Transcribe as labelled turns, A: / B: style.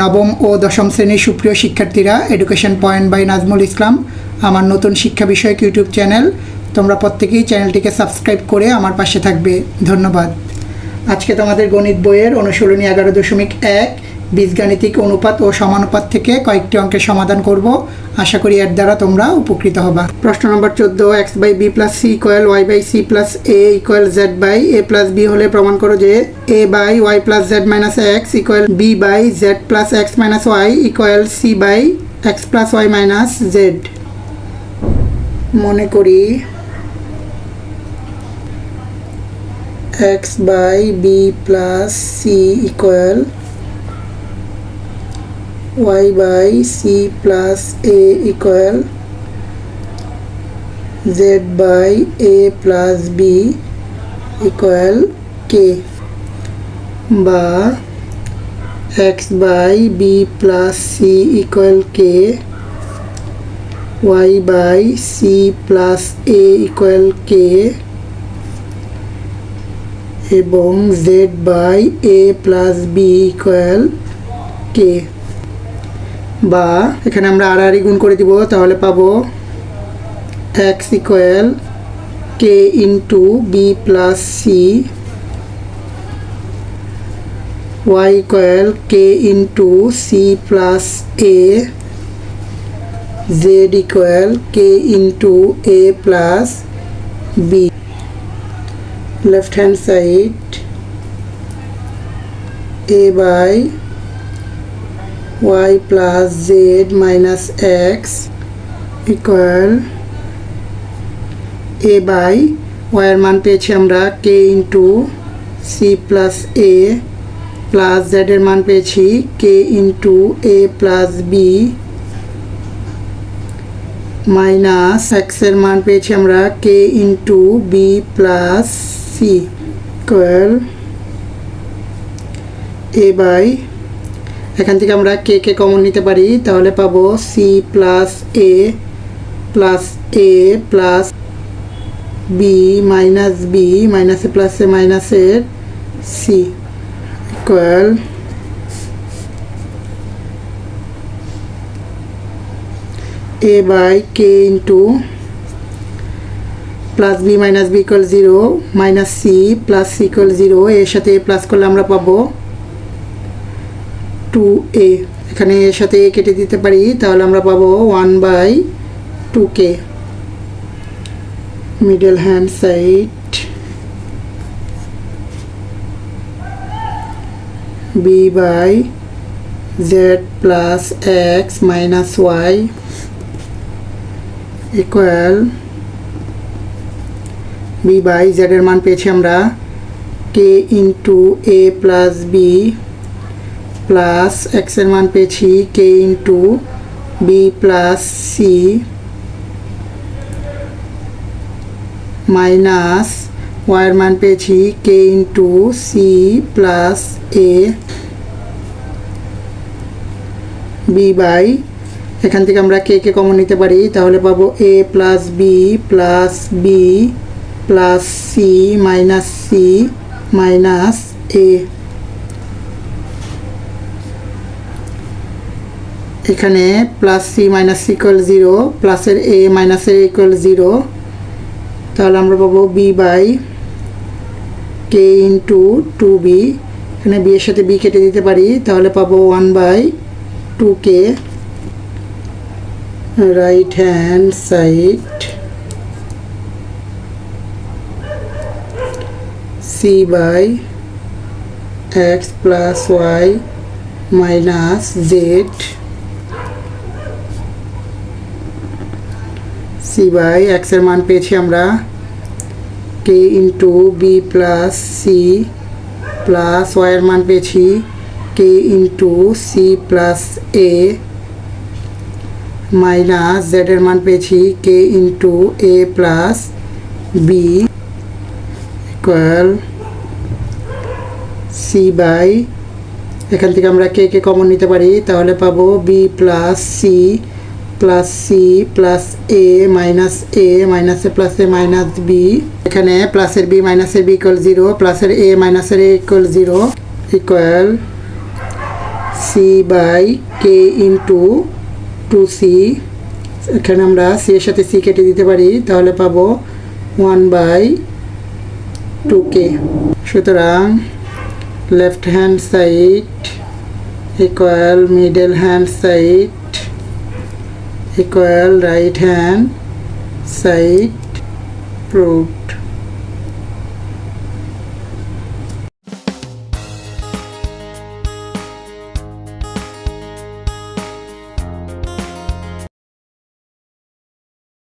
A: নবম ও দশম শ্রেণির সুপ্রিয় শিক্ষার্থীরা education point by Nazmul Islam আমার নতুন শিক্ষা বিষয়ক ইউটিউব চ্যানেল তোমরা প্রত্যেকেই চ্যানেলটিকে সাবস্ক্রাইব করে আমার পাশে থাকবে। ধন্যবাদ। আজকে তোমাদের গণিত বইয়ের অনুশীলনী এগারো দশমিক এক বীজগাণিতিক অনুপাত ও সমানুপাত থেকে কয়েকটি অঙ্কের সমাধান করব। আশা করি এর দ্বারা তোমরা উপকৃত হবা। প্রশ্ন নম্বর চোদ্দ x by b plus c equal y by c plus a equal z by a plus b হলে প্রমাণ করো যে a by y plus z minus x equal b by z plus x minus y equal c by x plus y minus z মনে করি x by b plus c equal y by c plus a equal z by a plus b equal k বা x by b plus c equal k y by c plus a equal k এবং z by a plus b equal k বা এখানে আমরা আড়াআড়ি গুণ করে দিব, তাহলে পাবো x equal k into b plus c y equal k into c plus a z equal k into a plus b left hand side a by y plus z minus x equal a by y এর মান পেয়েছি আমরা k into c plus a plus z এর মান পেয়েছি k into a plus b minus এক্সের মান পেয়েছি আমরা k into b plus c equal a by এখান থেকে আমরা কে কে কমন নিতে পারি? তাহলে পাবো c plus a plus a plus b minus b মাইনাসে প্লাসে মাইনাসের c equal a by k into plus b minus b equal zero minus c plus c equal zero এর সাথে এ প্লাস করলে আমরা পাবো টু এ এখানে এর সাথে এ কেটে দিতে পারি, তাহলে আমরা পাবো one by two k middle hand side b by z plus x minus y equal b by z এর মান পেয়েছি আমরা k into a plus b plus এক্সের মান পেয়েছি k into b plus c minus y এর মান পেয়েছি k into c plus a b by. এখান থেকে আমরা কে কে কমন নিতে পারি, তাহলে পাবো A plus B plus B plus C minus C minus A এখানে plus C minus C equal zero প্লাসের এ মাইনাসের ইকুয়াল জিরো তাহলে আমরা পাবো B by k into two B এখানে বি এর সাথে বি কেটে দিতে পারি, তাহলে পাবো one by two k right hand side c by x plus y minus z. by x এর মান পেয়েছি আমরা k into B plus C plus এর মান পেয়েছি k into C plus A minus Z এর মান পেয়েছি k into A plus B equal C by এখান থেকে আমরা কে কে কমন নিতে পারি, তাহলে পাবো B plus C plus C plus A minus A মাইনাসে প্লাসে মাইনাস বি এখানে প্লাসের বি মাইনাসের বি ইকুয়াল জিরো প্লাসের এ মাইনাসের A equal zero equal C by k into two C এখানে আমরা সি এর সাথে সি কেটে দিতে পারি, তাহলে পাবো ওয়ান বাই টু কে সুতরাং left hand side equal middle hand side equal right hand side proved